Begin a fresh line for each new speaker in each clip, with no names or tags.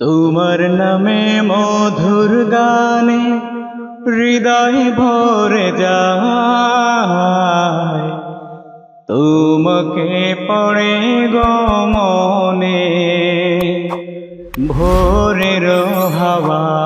তোমার নামে মধুর গানে হৃদয় ভরে যায়। তোমাকে পড়ে গমনে ভোরের হাওয়া।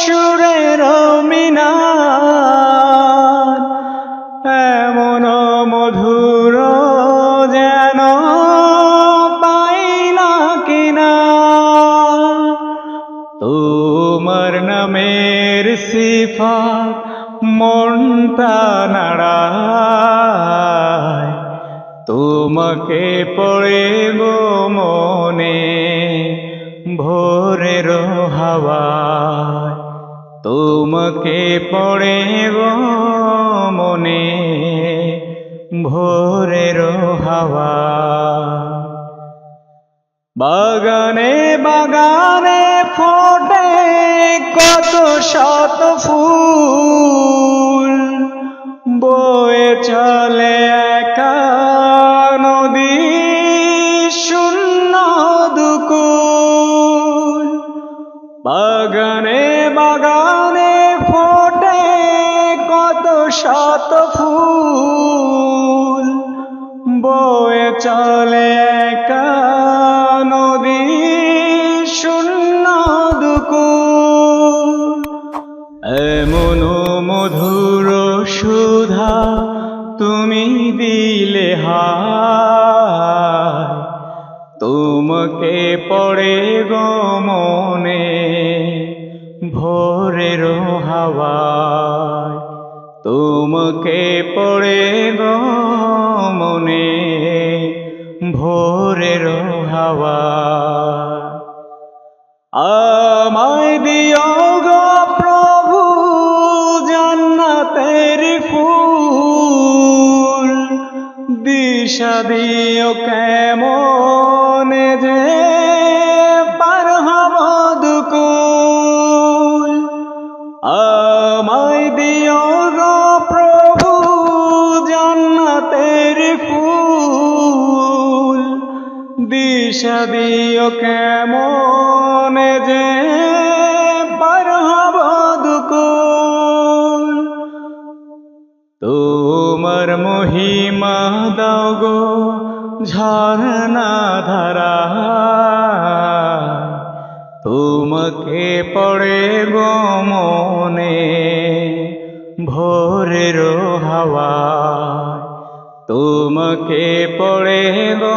সুরের মিনা এমন মধুর যেন পাই না কিনা। তোমার নামের সিফা মনটা নাড়ায়, তোমাকে পড়ে গো মনে ভোরের হাওয়ায়। তোমাকে পড়ে মনে ভোরের হাওয়া। বাগানে বাগানে ফোটে কত শত ফুল, বয়ে চলে একা নদী শূন্য বাগানে বাগানে চলে একা, নদী শূন্য দুকুল। এমন মধুর সুধা তুমি দিলে হায়। তোমাকে পড়ে গমনে ভোরের হাওয়ায়। তোমাকে পড়ে গমনে ভোরের হাওয়া। আমায় দিও গো প্রভু জান্নাতের ফুল। দিশা দিও কেমন দিশা দিও কেমন যে পার হব দুকুল তোমার মহিমা দাও গো ঝর্ণা ধারা তোমাকে পড়ে গো মনে ভোরের হাওয়া। তোমাকে পড়ে গো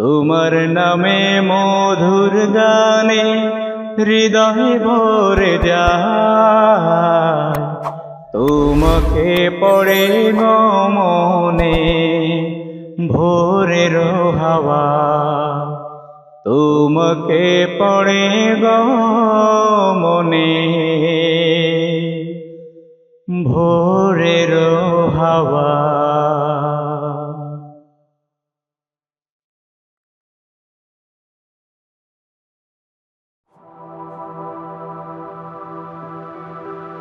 তোমার নামে মধুর গানে হৃদয় ভরে যায়। তোমাকে পড়ে মনে ভোরের হাওয়া। তোমাকে পড়ে মনে ভোরের হাওয়া।